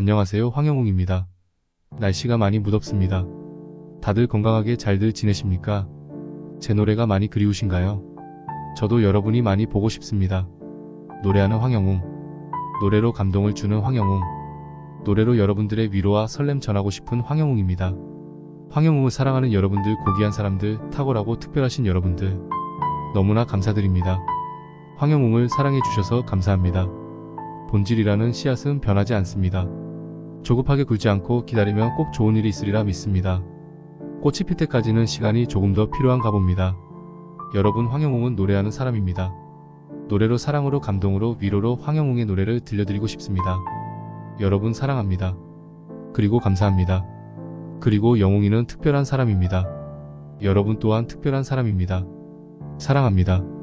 안녕하세요. 황영웅입니다. 날씨가 많이 무덥습니다. 다들 건강하게 잘들 지내십니까? 제 노래가 많이 그리우신가요? 저도 여러분이 많이 보고 싶습니다. 노래하는 황영웅. 노래로 감동을 주는 황영웅. 노래로 여러분들의 위로와 설렘 전하고 싶은 황영웅입니다. 황영웅을 사랑하는 여러분들, 고귀한 사람들, 탁월하고 특별하신 여러분들. 너무나 감사드립니다. 황영웅을 사랑해 주셔서 감사합니다. 본질이라는 씨앗은 변하지 않습니다. 조급하게 굴지 않고 기다리면 꼭 좋은 일이 있으리라 믿습니다. 꽃이 필 때까지는 시간이 조금 더 필요한가 봅니다. 여러분 황영웅은 노래하는 사람입니다. 노래로 사랑으로 감동으로 위로로 황영웅의 노래를 들려드리고 싶습니다. 여러분 사랑합니다. 그리고 감사합니다. 그리고 영웅이는 특별한 사람입니다. 여러분 또한 특별한 사람입니다. 사랑합니다.